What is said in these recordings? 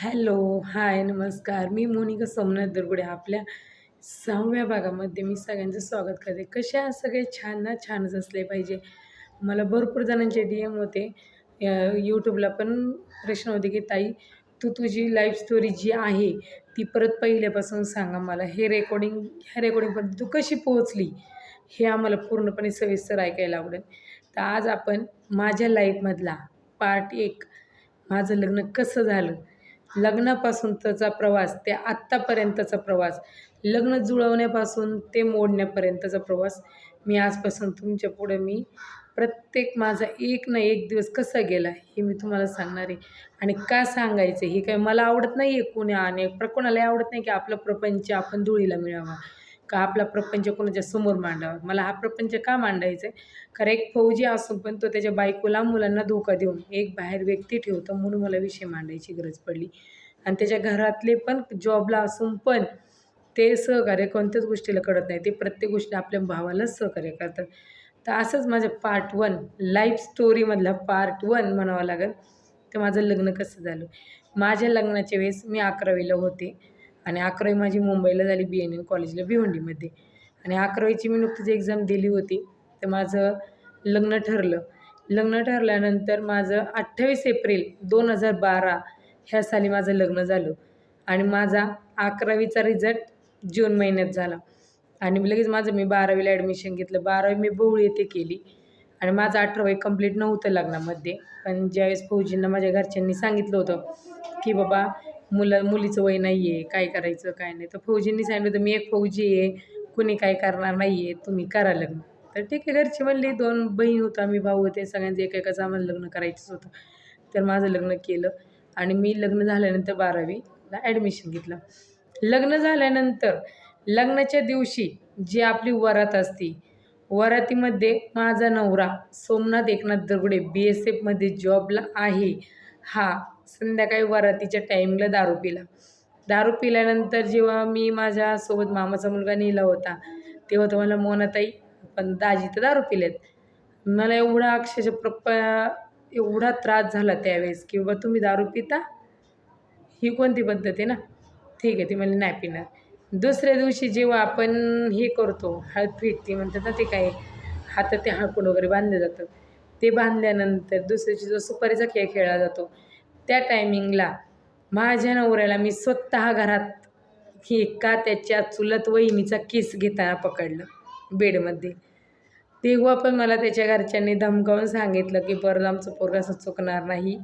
Hello hi नमस्कार. मी मोनिका सोमनाथ दुर्गुडे आपल्या सहाव्या भागामध्ये मी सगळ्यांचं स्वागत करते. कशा सगळे? छान ना? छानच असले पाहिजे. मला भरपूर जणांचे डी एम होते. यूट्यूबला पण प्रश्न होते की ताई तू तुझी लाईफ स्टोरी जी आहे ती परत पहिल्यापासून सांगा मला. हे रेकॉर्डिंग ह्या रेकॉर्डिंगपर्यंत तू कशी पोहोचली? हे आम्हाला पूर्णपणे सविस्तर ऐकायला आवडेल. तर आज आपण माझ्या लाईफमधला पार्ट एक माझं लग्न कसं झालं? लग्नापासून त्याचा प्रवास ते आत्तापर्यंतचा प्रवास लग्न जुळवण्यापासून ते मोडण्यापर्यंतचा प्रवास. मी आजपासून तुमच्यापुढे मी प्रत्येक माझा एक ना एक दिवस कसा गेला हे मी तुम्हाला सांगणार आहे. आणि का सांगायचं हे काय मला आवडत नाही आहे कोणी आणि कोणालाही आवडत नाही की आपला प्रपंच आपण धुळीला मिळावा. का आपला प्रपंच कोणाच्या समोर मांडावा? मला हा प्रपंच का मांडायचा आहे कारण एक फौजी असून पण तो त्याच्या बायकोला मुलांना धोका देऊन एक बाहेर व्यक्ती ठेवतो म्हणून मला विषय मांडायची गरज पडली. आणि त्याच्या घरातले पण जॉबला असून पण ते सहकार्य कोणत्याच गोष्टीला कळत नाही. ते प्रत्येक गोष्टी आपल्या भावालाच सहकार्य करतात. तर असंच माझं पार्ट वन लाईफ स्टोरीमधला पार्ट वन म्हणावं लागेल. तर माझं लग्न कसं झालं? माझ्या लग्नाच्या वेळेस मी अकरावीला होते. आणि अकरावी माझी मुंबईला झाली बी एन एन कॉलेजला भिवंडीमध्ये. आणि अकरावीची मी नुकतीच एक्झाम दिली होती. तर माझं लग्न ठरलं. लग्न ठरल्यानंतर माझं अठ्ठावीस एप्रिल दोन हजार बारा ह्या साली माझं लग्न झालं. आणि माझा अकरावीचा रिझल्ट जून महिन्यात झाला. आणि लगेच माझं मी बारावीला ॲडमिशन घेतलं. बारावी मी बवळी येथे केली. आणि माझं अठरावी कंप्लीट नव्हतं लग्नामध्ये. पण ज्यावेळेस फौजींना माझ्या घरच्यांनी सांगितलं होतं की बाबा मुलं मुलीचं वय नाही आहे काय करायचं काय नाही. तर फौजींनी सांगितलं होतं मी एक फौजी आहे कुणी काय करणार नाही आहे तुम्ही करा लग्न. तर ठीक आहे घरची म्हणली दोन बहीण होतो आम्ही भाऊ होते सगळ्यांचं एकेकाचं आम्हाला लग्न करायचंच होतं. तर माझं लग्न केलं आणि मी लग्न झाल्यानंतर बारावीला ॲडमिशन घेतलं. लग्न झाल्यानंतर लग्नाच्या दिवशी जी आपली वरात असते वरातीमध्ये माझा नवरा सोमनाथ एकनाथ दरगुडे बी एस एफमध्ये जॉबला आहे. हा संध्याकाळी वरातीच्या टाईमला दारू पिला. दारू पिल्यानंतर जेव्हा मी माझ्यासोबत मामाचा मुलगा नेला होता तेव्हा तो मला मोनाताई पण दाजी तर दारू पिलेत. मला एवढा अक्षरशः प्रप एवढा त्रास झाला त्यावेळेस की बाबा तुम्ही दारू पिता? ही कोणती पद्धत आहे ना? ठीक आहे. ती मला नाही पिणार. दुसऱ्या दिवशी जेव्हा आपण हे करतो हळद फिटते म्हणतात ना ते काय हातात ते हळकुंड वगैरे बांधलं जातं. ते बांधल्यानंतर दुसऱ्या दिवशी जो सुपारीचा खेळ खेळला जातो त्या टायमिंगला माझ्या नवऱ्याला मी स्वतः घरात ही का त्याच्या चुलत वहिनीचा केस घेताना पकडलं बेडमध्ये. तेव्हा पण मला त्याच्या घरच्यांनी धमकावून सांगितलं की परत आमचं पोरग असं चुकणार नाही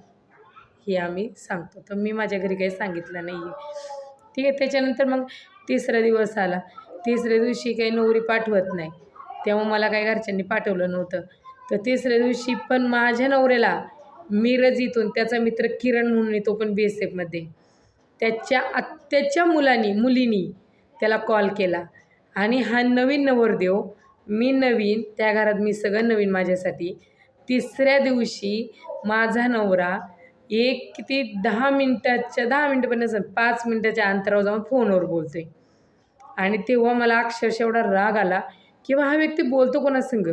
हे आम्ही सांगतो. तर मी माझ्या घरी काही सांगितलं नाही आहे ठीक आहे त्याच्यानंतर मग तिसरा दिवस आला. तिसऱ्या दिवशी काही नवरी पाठवत नाही. तेव्हा मला काही घरच्यांनी पाठवलं नव्हतं. तर तिसऱ्या दिवशी पण माझ्या नवऱ्याला मिरज इथून त्याचा मित्र किरण म्हणून येतो पण बी एस एफमध्ये त्याच्या आत्याच्या मुलानी मुलीनी त्याला कॉल केला. आणि हा नवीन नवरदेव मी नवीन त्या घरात मी सगळं नवीन माझ्यासाठी. तिसऱ्या दिवशी माझा नवरा एक किती दहा मिनटाच्या दहा मिनटं पण पाच मिनटाच्या अंतरावर जाऊन फोनवर बोलतो आहे आणि तेव्हा मला अक्षरशः एवढा राग आला किंवा हा व्यक्ती बोलतो कोणासंग?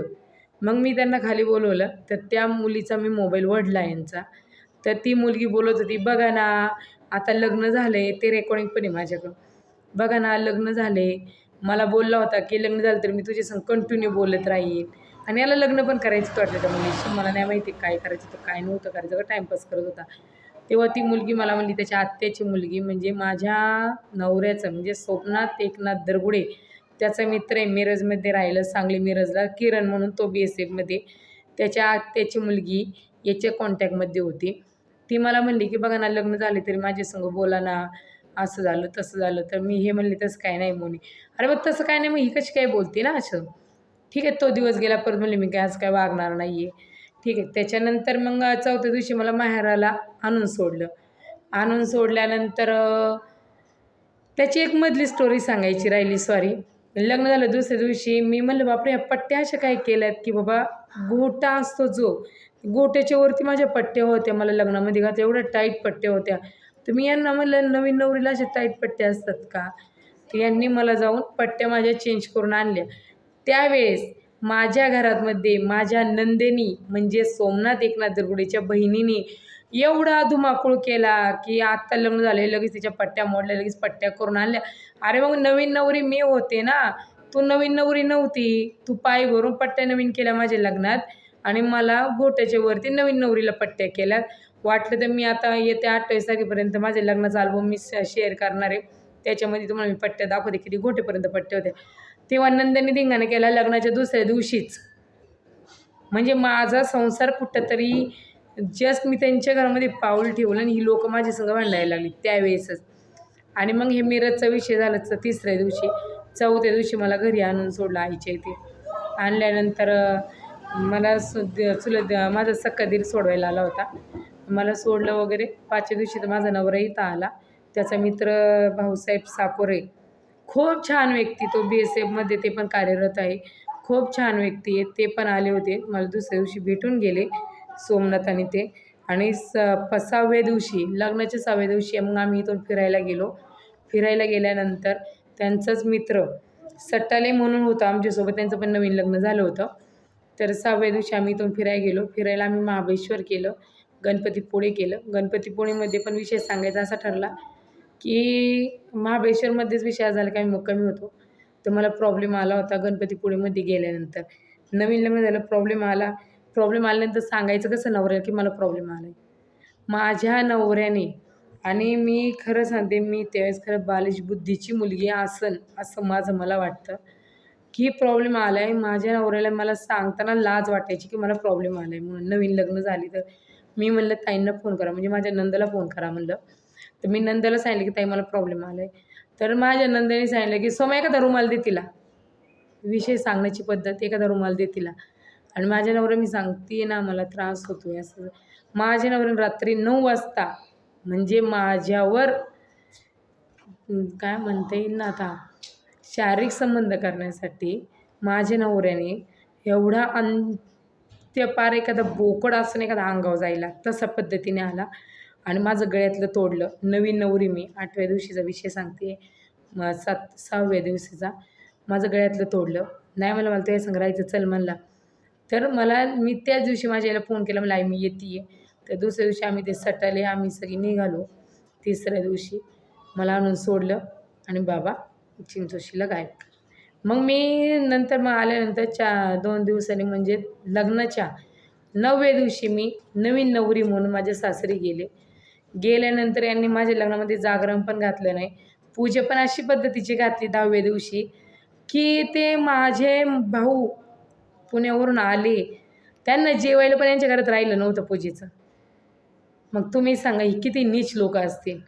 मग मी त्यांना खाली बोलवलं. तर त्या मुलीचा मी मोबाईल वढला यांचा. तर ती मुलगी बोलत होती बघा ना आता लग्न झालं आहे ते रेकॉर्डिंग पण आहे माझ्याकडं. बघा ना लग्न झाले मला बोलला होता की लग्न झालं तर मी तुझ्या संग कंटिन्यू बोलत राहीन. आणि याला लग्न पण करायचं वाटलं त्या मुलीशी. मला नाही माहिती काय करायचं तर काय नव्हतं करायचं. का टाईमपास करत होता. तेव्हा ती मुलगी मला म्हणली त्याच्या आत्याची मुलगी म्हणजे माझ्या नवऱ्याचं म्हणजे स्वप्नात एकनाथ दरगुडे त्याचा मित्र आहे मिरजमध्ये राहिलं सांगली मिरजला किरण म्हणून तो बी एस एफमध्ये त्याच्या त्याची मुलगी याच्या कॉन्टॅक्टमध्ये होती. ती मला म्हणली की बघा ना लग्न झाले तरी माझ्यासंग बोला ना. असं झालं तसं झालं. तर मी हे म्हणले तसं काय नाही मोनी. अरे मग तसं काय नाही मग ही कशी काय बोलते ना असं? ठीक आहे तो दिवस गेला परत म्हणले मी काय आज काय वागणार नाही आहे ठीक आहे. त्याच्यानंतर मग चौथ्या दिवशी मला माहेराला आणून सोडलं. आणून सोडल्यानंतर त्याची एक मधली स्टोरी सांगायची राहिली सॉरी लग्न झालं दुसऱ्या दिवशी मी म्हणलं बापरे ह्या पट्ट्या अशा काय केल्यात की बाबा गोटा असतो जो गोट्याच्या वरती माझ्या पट्ट्या होत्या मला लग्नामध्ये घातल्या एवढ्या टाईट पट्ट्या होत्या. तर मी यांना म्हणलं नवीन नवरीला अशा टाईट पट्ट्या असतात का? तर यांनी मला जाऊन पट्ट्या माझ्या चेंज करून आणल्या. त्यावेळेस माझ्या घरामध्ये माझ्या नंदिनी म्हणजे सोमनाथ एकनाथ दरगुडेच्या बहिणीने एवढा धुमाकूळ केला की आत्ता लग्न झाले लगेच तिच्या पट्ट्या मोडल्या लगेच पट्ट्या करून आणल्या. अरे मग नवीन नवरी मी होते ना तू नवीन नवरी नव्हती. तू पाय भरून पट्ट्या नवीन केल्या माझ्या लग्नात आणि मला गोट्याच्या वरती नवीन नवरीला पट्ट्या केल्यात. वाटलं तर मी आता येत्या अठ्ठावीस तारखेपर्यंत माझ्या लग्नाचा अल्बम मी शेअर करणार आहे. त्याच्यामध्ये तुम्हाला मी पट्ट्या दाखवते किती गोटेपर्यंत पट्ट्या होते तेव्हा नंदनी धिंगाणा केला लग्नाच्या दुसऱ्या दिवशीच. म्हणजे माझा संसार कुठंतरी जस्ट मी त्यांच्या घरामध्ये पाऊल ठेवलं आणि ही लोक माझ्या संग भांडायला लागली त्यावेळेसच. आणि मग हे मिरजचा विषय झाला तिसऱ्या दिवशी चौथ्या दिवशी मला घरी आणून सोडलं आईच्या इथे. आणल्यानंतर मला सु द- चुलत माझा सक्का दीर सोडवायला आला होता. मला सोडलं वगैरे. पाचव्या दिवशी तर माझा नवरा इथं आला. त्याचा मित्र भाऊसाहेब साकोरे. खूप छान व्यक्ती तो बी एस एफमध्ये ते पण कार्यरत आहे. खूप छान व्यक्ती आहे. ते पण आले होते. मला दुसऱ्या दिवशी भेटून गेले. सोमनाथ आणि ते. आणि स प सहाव्या दिवशी लग्नाच्या सहाव्या दिवशी मग आम्ही इथून फिरायला गेलो. फिरायला गेल्यानंतर त्यांचाच मित्र सट्टाले म्हणून होतं आमच्यासोबत. त्यांचं पण नवीन लग्न झालं होतं. तर सहाव्या दिवशी आम्ही इथून फिरायला गेलो. फिरायला आम्ही महाबळेश्वर केलं. गणपतीपुळे केलं. गणपतीपुळेमध्ये पण विषय सांगायचा असा ठरला की महाबळेश्वरमध्येच विषय झाला की आम्ही मुक्कामी होतो. तर मला प्रॉब्लेम आला होता गणपतीपुळेमध्ये गेल्यानंतर. नवीन लग्न झालं प्रॉब्लेम आला. प्रॉब्लेम आल्यानंतर सांगायचं कसं नवऱ्याला की मला प्रॉब्लेम आला आहे माझ्या नवऱ्याने आणि मी खरं सांगते मी त्यावेळेस खरं बालिश बुद्धीची मुलगी असन असं माझं मला वाटतं की प्रॉब्लेम आला आहे माझ्या नवऱ्याला मला सांगताना लाज वाटायची की मला प्रॉब्लेम आला आहे म्हणून. नवीन लग्न झाली तर मी म्हणलं ताईंना फोन करा. म्हणजे माझ्या नंदाला फोन करा म्हणलं. तर मी नंदाला सांगितलं की ताई मला प्रॉब्लेम आला आहे तर माझ्या नंदाने सांगितलं की सोमा एखादा रुमाल दे तिला. विषय सांगण्याची पद्धत एखादा रुमाल दे तिला. आणि माझ्या नवरा मी सांगते ना मला त्रास होतो आहे असं माझ्या नवऱ्याने रात्री नऊ वाजता म्हणजे माझ्यावर काय म्हणता येईल ना आता? शारीरिक संबंध करण्यासाठी माझ्या नवऱ्याने एवढा अंत्यपार एखादा बोकड असं एखादा अंगावर जायला तसा पद्धतीने आला आणि माझं गळ्यातलं तोडलं. नवीन नवरी मी. आठव्या दिवशीचा विषय सांगते. सात सहाव्या दिवशीचा. माझं गळ्यातलं तोडलं. नाही मला मला तुझ्या संग राहायचं चल म्हणला. तर मला मी त्याच दिवशी माझ्या याला फोन केला मला आई मी येते तर दुसऱ्या दिवशी आम्ही ते सटाले आम्ही सगळी निघालो. तिसऱ्या दिवशी मला आणून सोडलं आणि बाबा चिंचोशीला गायब मग मी नंतर मग आल्यानंतर चा दोन दिवसांनी म्हणजे लग्नाच्या नवव्या दिवशी मी नवीन नवरी म्हणून माझ्या सासरी गेले. गेल्यानंतर यांनी माझ्या लग्नामध्ये जागरण पण घातलं नाही. पूजा पण अशी पद्धतीची घातली दहाव्या दिवशी की ते माझे भाऊ पुण्यावरून आले. त्यांना जेवायला पण यांच्या घरात राहिलं नव्हतं पूजेचं. मग तुम्ही सांगा ही किती नीच लोक असतील.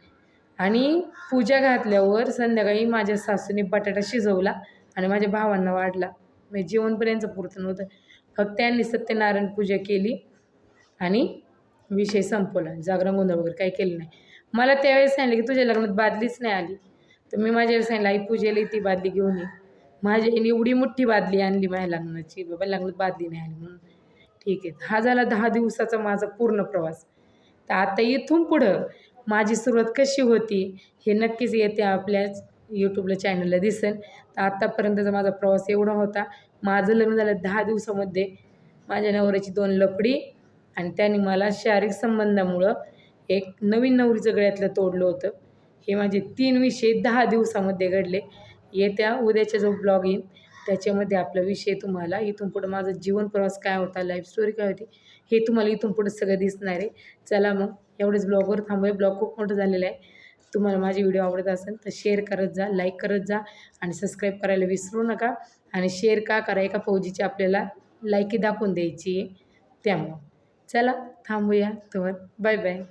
आणि पूजा घातल्यावर संध्याकाळी माझ्या सासूने बटाटा शिजवला आणि माझ्या भावांना वाढला. म्हणजे जेवणपर्यंत पुरतं नव्हतं. फक्त त्यांनी सत्यनारायण पूजा केली आणि विषय संपवला. जागरण गोंधळ वगैरे काही केलं नाही. मला त्यावेळेस सांगितलं की तुझ्या लग्नात बादलीच नाही आली. तर मी माझ्या सांगितलं आई पूजेला ती बादली घेऊन ये. माझी आईने एवढी मोठी बादली आणली माझ्या लग्नाची. बाबा लग्नात बादली नाही आली म्हणून. ठीक आहे. हा झाला दहा दिवसाचा माझा पूर्ण प्रवास. तर आता इथून पुढं माझी सुरुवात कशी होती हे नक्कीच येते आपल्याच यूट्यूबला चॅनलला दिसेल. तर आत्तापर्यंतचा माझा प्रवास एवढा होता. माझं लग्न झालं दहा दिवसामध्ये. माझ्या नवऱ्याची दोन लपडी आणि त्याने मला शारीरिक संबंधामुळं एक नवीन नवरीचं गळ्यातलं तोडलं होतं. हे माझे तीन विषय दहा दिवसामध्ये घडले. येत्या उद्याचा जो ब्लॉग येईल त्याच्यामध्ये आपला विषय तुम्हाला इथून पुढं माझा जीवन प्रवास काय होता लाईफ स्टोरी काय होती हे तुम्हाला इथून पुढं सगळं दिसणार आहे. चला मग एवढेच ब्लॉगवर थांबूया. ब्लॉग खूप मोठं झालेला आहे. तुम्हाला माझे व्हिडिओ आवडत असेल तर शेअर करत जा लाईक करत जा आणि सबस्क्राईब करायला विसरू नका. आणि शेअर का करा एका फौजीची आपल्याला लायकी दाखवून द्यायची आहे. त्यामुळं. चला थांबूया. तर बाय बाय